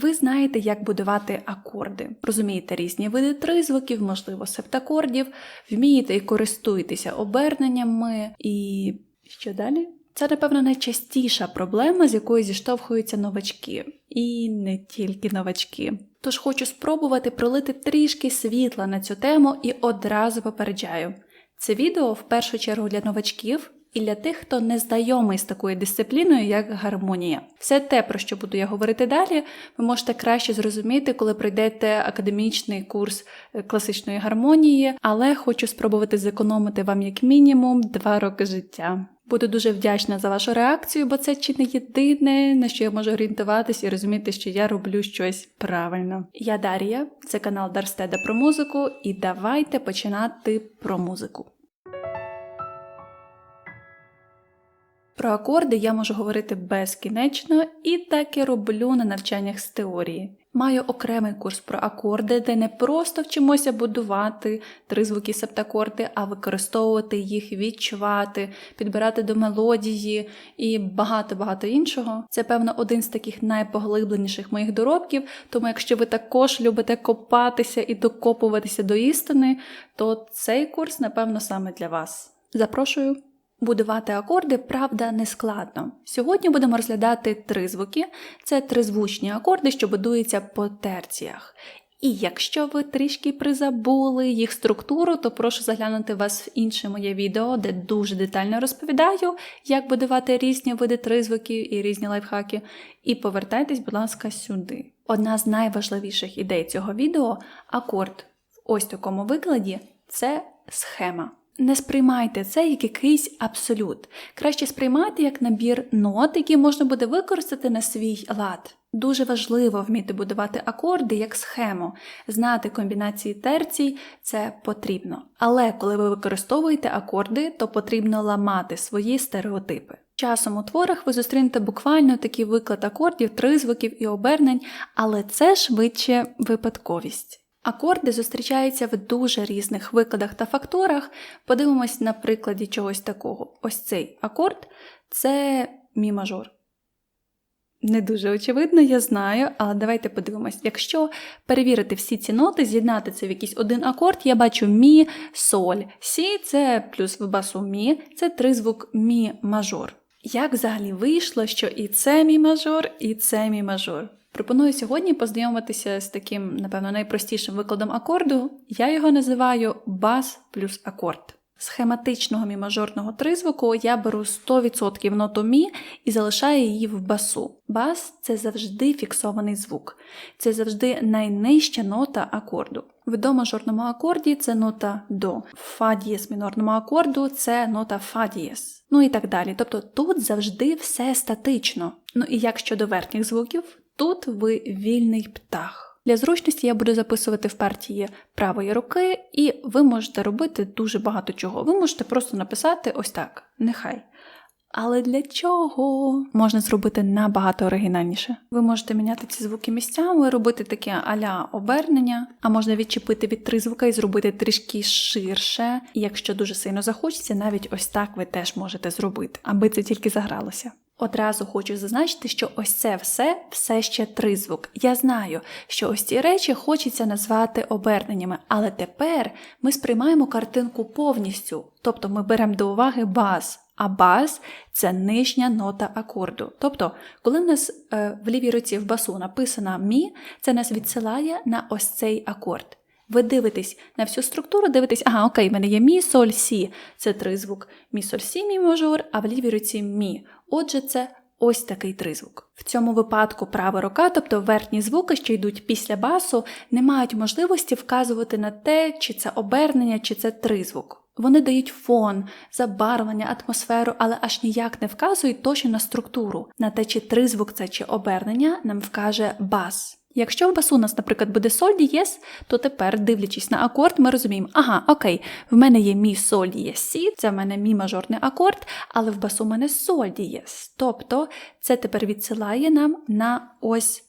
Ви знаєте, як будувати акорди, розумієте різні види тризвуків, можливо, септакордів, вмієте і користуєтеся оберненнями і що далі? Це, напевно, найчастіша проблема, з якою зіштовхуються новачки, і не тільки новачки. Тож хочу спробувати пролити трішки світла на цю тему і одразу попереджаю. Це відео в першу чергу для новачків і для тих, хто не знайомий з такою дисципліною, як гармонія. Все те, про що буду я говорити далі, ви можете краще зрозуміти, коли пройдете академічний курс е, класичної гармонії, але хочу спробувати зекономити вам як мінімум два роки життя. Буду дуже вдячна за вашу реакцію, бо це чи не єдине, на що я можу орієнтуватись і розуміти, що я роблю щось правильно. Я Дар'я, це канал Дарстеда про музику, і давайте починати про музику. Про акорди я можу говорити безкінечно і так і роблю на навчаннях з теорії. Маю окремий курс про акорди, де не просто вчимося будувати тризвуки септакорди, а використовувати їх, відчувати, підбирати до мелодії і багато-багато іншого. Це, певно, один з таких найпоглибленіших моїх доробків. Тому, якщо ви також любите копатися і докопуватися до істини, то цей курс, напевно, саме для вас. Запрошую. Будувати акорди, правда, не складно. Сьогодні будемо розглядати три звуки. Це тризвучні акорди, що будуються по терціях. І якщо ви трішки призабули їх структуру, то прошу заглянути вас в інше моє відео, де дуже детально розповідаю, як будувати різні види тризвуків і різні лайфхаки. І повертайтесь, будь ласка, сюди. Одна з найважливіших ідей цього відео акорд в ось такому викладі це схема. Не сприймайте це як якийсь абсолют. Краще сприймайте як набір нот, які можна буде використати на свій лад. Дуже важливо вміти будувати акорди як схему, знати комбінації терцій це потрібно. Але коли ви використовуєте акорди, то потрібно ламати свої стереотипи. Часом у творах ви зустрінете буквально такий виклад акордів, тризвуків і обернень, але це швидше випадковість. Акорди зустрічаються в дуже різних викладах та фактурах. Подивимось на прикладі чогось такого. Ось цей акорд це мі мажор. Не дуже очевидно, я знаю, але давайте подивимось. Якщо перевірити всі ці ноти, з'єднати це в якийсь один акорд, я бачу мі, соль, сі це плюс в басу мі, це тризвук мі мажор. Як взагалі вийшло, що і це мі мажор, і це мі мажор? Пропоную сьогодні познайомитися з таким, напевно, найпростішим викладом акорду. Я його називаю бас плюс акорд. Схематичного мі-мажорного тризвуку я беру 100% ноту мі і залишаю її в басу. Бас це завжди фіксований звук, це завжди найнижча нота акорду. В до мажорному акорді це нота до, в фа дієс мінорному акорду це нота фа дієс. Ну і так далі. Тобто тут завжди все статично. Ну і як щодо верхніх звуків, Тут ви вільний птах. Для зручності я буду записувати в партії правої руки, і ви можете робити дуже багато чого. Ви можете просто написати ось так, нехай. Але для чого можна зробити набагато оригінальніше? Ви можете міняти ці звуки місцями, робити таке аля обернення, а можна відчепити від тризвука і зробити трішки ширше. І якщо дуже сильно захочеться, навіть ось так ви теж можете зробити, аби це тільки загралося. Одразу хочу зазначити, що ось це все все ще тризвук. Я знаю, що ось ці речі хочеться назвати оберненнями, але тепер ми сприймаємо картинку повністю, тобто ми беремо до уваги баз. А баз це нижня нота акорду. Тобто, коли в нас е, в лівій руці в басу написано мі, це нас відсилає на ось цей акорд. Ви дивитесь на всю структуру, дивитесь, ага, окей, в мене є мі, соль, сі. Це тризвук мі, соль, сі, мі мажор, а в лівій руці мі. Отже, це ось такий тризвук. В цьому випадку права рука, тобто верхні звуки, що йдуть після басу, не мають можливості вказувати на те, чи це обернення, чи це тризвук. Вони дають фон, забарвлення, атмосферу, але аж ніяк не вказують точно на структуру. На те, чи тризвук це чи обернення, нам вкаже бас. Якщо в басу у нас, наприклад, буде соль дієс, то тепер, дивлячись на акорд, ми розуміємо, ага, окей, в мене є мі соль дієс сі, це в мене мі мажорний акорд, але в басу в мене соль дієс. Тобто це тепер відсилає нам на ось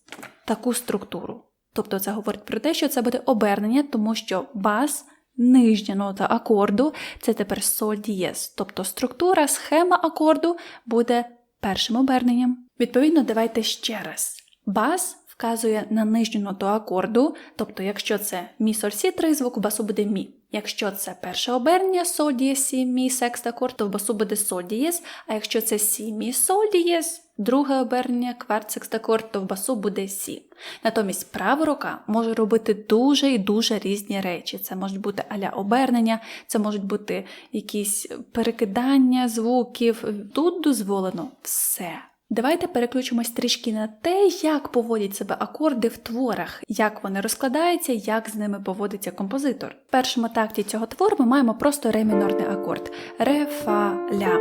таку структуру. Тобто це говорить про те, що це буде обернення, тому що бас. Нижня нота акорду це тепер соль дієс. Тобто структура, схема акорду буде першим оберненням. Відповідно, давайте ще раз. Бас вказує на нижню ноту акорду, тобто, якщо це мі соль сі тризвук, в басу буде мі. Якщо це перше обернення соль дієс сі мі секст акорд, то в басу буде соль дієс, а якщо це сі мі соль дієс, друге обернення кварт секст акорд, то в басу буде сі. Натомість права рука може робити дуже і дуже різні речі. Це можуть бути аля обернення, це можуть бути якісь перекидання звуків. Тут дозволено все. Давайте переключимось трішки на те, як поводять себе акорди в творах, як вони розкладаються, як з ними поводиться композитор. В першому такті цього твору ми маємо просто ре мінорний акорд ре, фа, ля.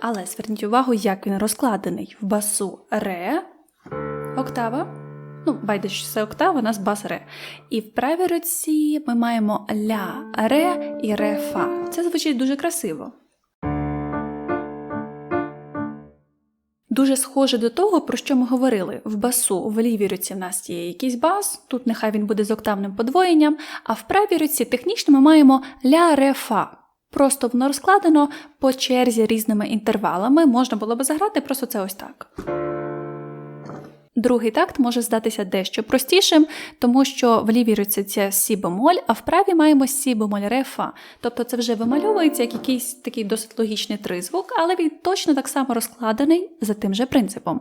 Але зверніть увагу, як він розкладений. В басу ре, октава. Ну, байдуже, що це октава, у нас бас ре. І в правій руці ми маємо ля, ре і ре, фа. Це звучить дуже красиво. Дуже схоже до того, про що ми говорили. В басу в лівій руці в нас є якийсь бас, тут нехай він буде з октавним подвоєнням, а в правій руці технічно ми маємо ля ре фа. Просто воно розкладено по черзі різними інтервалами. Можна було би заграти просто це ось так. Другий такт може здатися дещо простішим, тому що в лівій руці це сі бемоль, а в правій маємо сі бемоль ре фа. Тобто це вже вимальовується як якийсь такий досить логічний тризвук, але він точно так само розкладений за тим же принципом.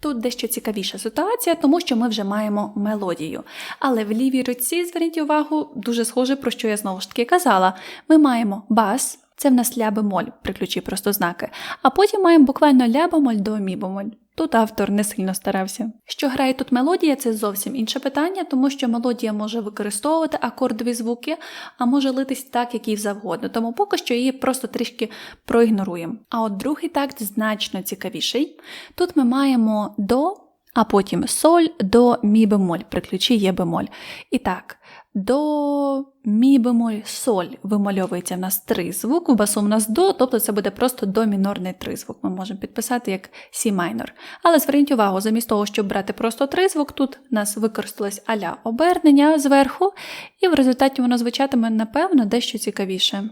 Тут дещо цікавіша ситуація, тому що ми вже маємо мелодію. Але в лівій руці, зверніть увагу, дуже схоже, про що я знову ж таки казала. Ми маємо бас, це в нас ля бемоль, при ключі просто знаки, а потім маємо буквально ля бемоль до мі бемоль. Тут автор не сильно старався. Що грає тут мелодія, це зовсім інше питання, тому що мелодія може використовувати акордові звуки, а може литись так, як їй завгодно. Тому поки що її просто трішки проігноруємо. А от другий такт значно цікавіший. Тут ми маємо до, а потім соль до мі бемоль, при ключі є бемоль. І так. До мі бемоль соль вимальовується в нас тризвук, в басу в нас до, тобто це буде просто до мінорний тризвук. Ми можемо підписати як сі майнор. Але зверніть увагу, замість того, щоб брати просто тризвук, тут у нас використалось аля обернення зверху, і в результаті воно звучатиме, напевно, дещо цікавіше.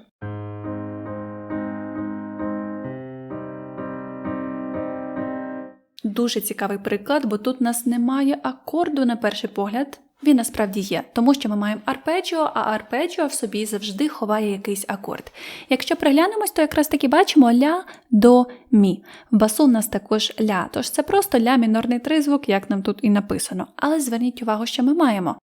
Дуже цікавий приклад, бо тут у нас немає акорду на перший погляд. Він насправді є, тому що ми маємо арпеджіо, а арпеджіо в собі завжди ховає якийсь акорд. Якщо приглянемось, то якраз таки бачимо ля до мі. В басу у нас також ля, тож це просто ля мінорний тризвук, як нам тут і написано. Але зверніть увагу, що ми маємо.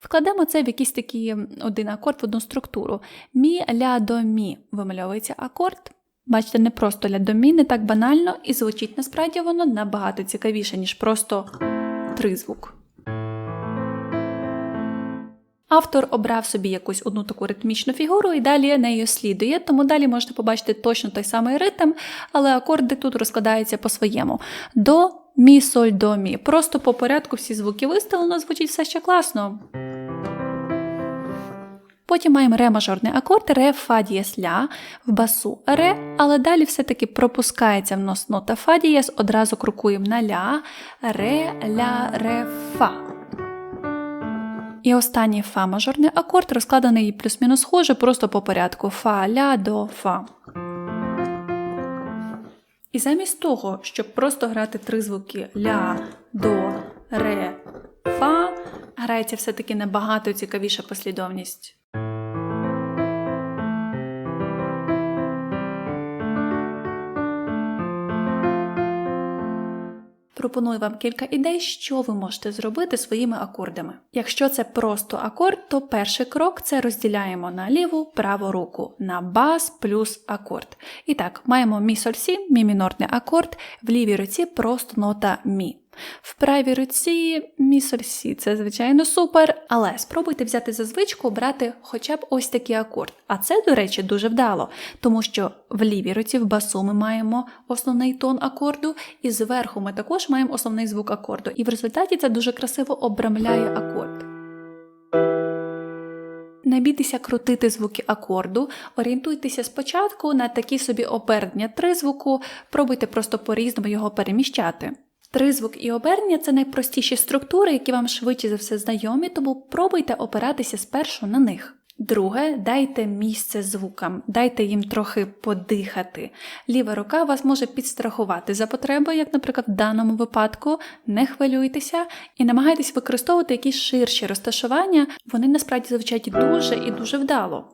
Вкладемо це в якийсь такий один акорд в одну структуру. Мі ля до мі вимальовується акорд. Бачите, не просто ля до не так банально, і звучить насправді воно набагато цікавіше, ніж просто тризвук. Автор обрав собі якусь одну таку ритмічну фігуру і далі нею слідує, тому далі можете побачити точно той самий ритм, але акорди тут розкладаються по-своєму. До, мі, соль, до, мі. Просто по порядку всі звуки виставлено, звучить все ще класно. Потім маємо ре мажорний акорд, ре, фа дієс, ля, в басу ре, але далі все-таки пропускається в нос нота фа дієс, одразу крокуємо на ля, ре, ля, ре, фа. І останній фа мажорний акорд розкладений плюс-мінус схоже, просто по порядку фа, ля, до, фа. І замість того, щоб просто грати три звуки ля, до, ре, фа, грається все-таки набагато цікавіша послідовність. Пропоную вам кілька ідей, що ви можете зробити своїми акордами. Якщо це просто акорд, то перший крок це розділяємо на ліву праву руку на бас плюс акорд. І так, маємо мі соль сі, мі мінорний акорд, в лівій руці просто нота мі. В правій руці мі соль сі, це звичайно супер, але спробуйте взяти за звичку брати хоча б ось такий акорд. А це, до речі, дуже вдало, тому що в лівій руці в басу ми маємо основний тон акорду, і зверху ми також маємо основний звук акорду. І в результаті це дуже красиво обрамляє акорд. Не крутити звуки акорду, орієнтуйтеся спочатку на такі собі обернення тризвуку, пробуйте просто по-різному його переміщати. Тризвук і обернення це найпростіші структури, які вам швидше за все знайомі, тому пробуйте опиратися спершу на них. Друге, дайте місце звукам, дайте їм трохи подихати. Ліва рука вас може підстрахувати за потреби, як, наприклад, в даному випадку. Не хвилюйтеся і намагайтесь використовувати якісь ширші розташування, вони насправді звучать дуже і дуже вдало.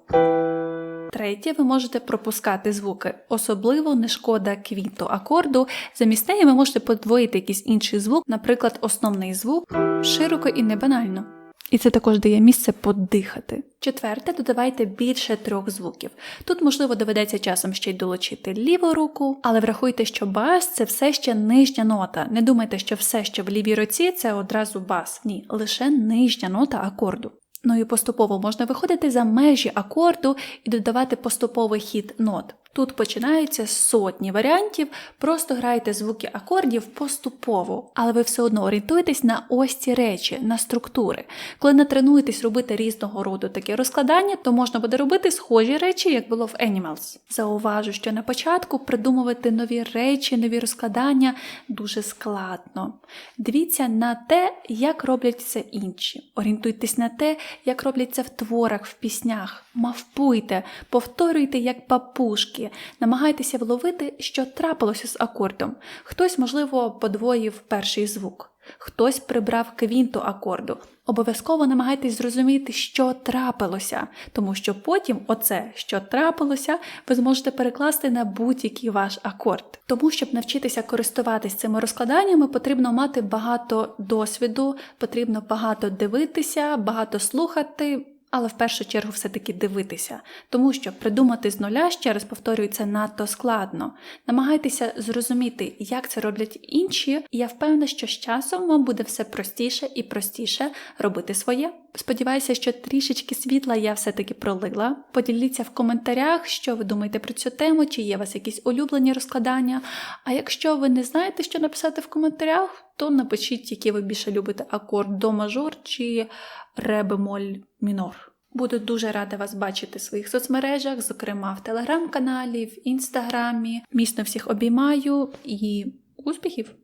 Третє, ви можете пропускати звуки, особливо не шкода квінту акорду. Замість неї ви можете подвоїти якийсь інший звук, наприклад, основний звук, широко і не банально. І це також дає місце подихати. Четверте, додавайте більше трьох звуків. Тут, можливо, доведеться часом ще й долучити ліву руку, але врахуйте, що бас це все ще нижня нота. Не думайте, що все, що в лівій руці, це одразу бас. Ні, лише нижня нота акорду. Ну і поступово можна виходити за межі акорду і додавати поступовий хід нот. Тут починаються сотні варіантів, просто грайте звуки акордів поступово, але ви все одно орієнтуєтесь на ось ці речі, на структури. Коли натренуєтесь робити різного роду такі розкладання, то можна буде робити схожі речі, як було в Animals. Зауважу, що на початку придумувати нові речі, нові розкладання дуже складно. Дивіться на те, як роблять це інші. Орієнтуйтесь на те, як роблять це в творах, в піснях. Мавпуйте, повторюйте як папушки, намагайтеся вловити, що трапилося з акордом. Хтось, можливо, подвоїв перший звук, хтось прибрав квінту акорду. Обов'язково намагайтесь зрозуміти, що трапилося, тому що потім оце, що трапилося, ви зможете перекласти на будь-який ваш акорд. Тому, щоб навчитися користуватись цими розкладаннями, потрібно мати багато досвіду, потрібно багато дивитися, багато слухати. Але в першу чергу все-таки дивитися, тому що придумати з нуля, ще раз повторюю, це надто складно. Намагайтеся зрозуміти, як це роблять інші, і я впевнена, що з часом вам буде все простіше і простіше робити своє. Сподіваюся, що трішечки світла я все-таки пролила. Поділіться в коментарях, що ви думаєте про цю тему, чи є у вас якісь улюблені розкладання. А якщо ви не знаєте, що написати в коментарях, то напишіть, який ви більше любите акорд до мажор чи ре бемоль мінор. Буду дуже рада вас бачити в своїх соцмережах, зокрема в телеграм-каналі, в інстаграмі. Міцно всіх обіймаю і успіхів!